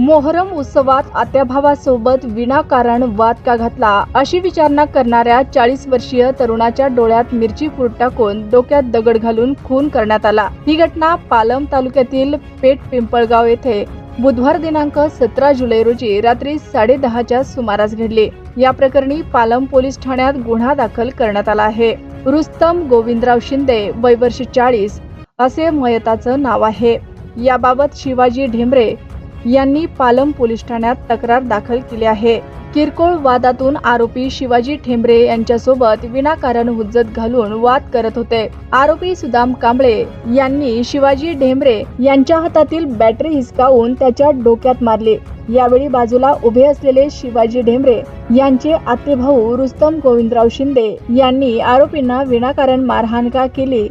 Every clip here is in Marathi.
मोहरम उत्सवात आत्याभावासोबत विनाकारण वाद का घातला? अशी विचारणा करणाऱ्या चाळीस वर्षीय तरुणाच्या डोळ्यात मिरची फूट टाकून डोक्यात दगड घालून खून करण्यात आला. ही घटना पालम तालुक्यातील पेठ पिंपळगाव येथे बुधवार दिनांक सतरा जुलै रोजी रात्री साडेदहाच्या सुमारास घडली. या प्रकरणी पालम पोलीस ठाण्यात गुन्हा दाखल करण्यात आला आहे. रुस्तम गोविंदराव शिंदे वय वर्ष चाळीस असे मयताचं नाव आहे. याबाबत शिवाजी ढेंबरे यांनी पालम पोलीस ठाण्यात तक्रार दाखल केली आहे. किरकोळ वादातून आरोपी शिवाजी ठेंबरे यांच्यासोबत विनाकारण हुज्जत घालून वाद करत होते. आरोपी सुदाम कांबळे यांनी शिवाजी ढेंबरे यांच्या हातातील बॅटरी हिसकावून त्याच्या डोक्यात मारली. यावेळी बाजूला उभे असलेले शिवाजी ढेंबरे यांचे आतेभाऊ रुस्तम गोविंदराव शिंदे यांनी आरोपींना विनाकारण मारहाण का केली.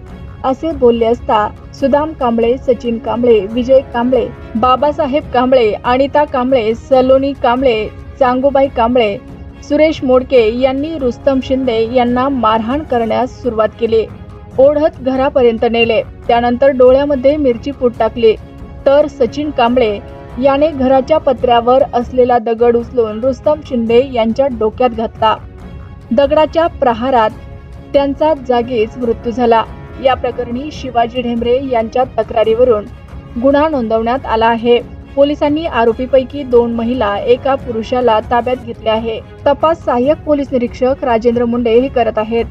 असे बोलले असता सुदाम कांबळे सचिन कांबळे विजय कांबळे बाबासाहेब कांबळे अनिता कांबळे सलोनी कांबळे चांगूबाई कांबळे सुरेश मोडके यांनी रुस्तम शिंदे यांना मारहाण करण्यास सुरुवात केली. ओढत घरापर्यंत नेले. त्यानंतर डोळ्यामध्ये मिरची फूट टाकली. तर सचिन कांबळे याने घराच्या पत्र्यावर असलेला दगड उचलून रुस्तम शिंदे यांच्या डोक्यात घातला. दगडाच्या प्रहारात त्यांचा जागीच मृत्यू झाला. या प्रकरणी शिवाजी ढेंबरे यांच्या तक्रारीवरून गुन्हा नोंदवण्यात आला आहे. पोलिसांनी आरोपीपैकी दोन महिला एका पुरुषाला ताब्यात घेतले आहे. तपास सहाय्यक पोलीस निरीक्षक राजेंद्र मुंडे हे करत आहेत.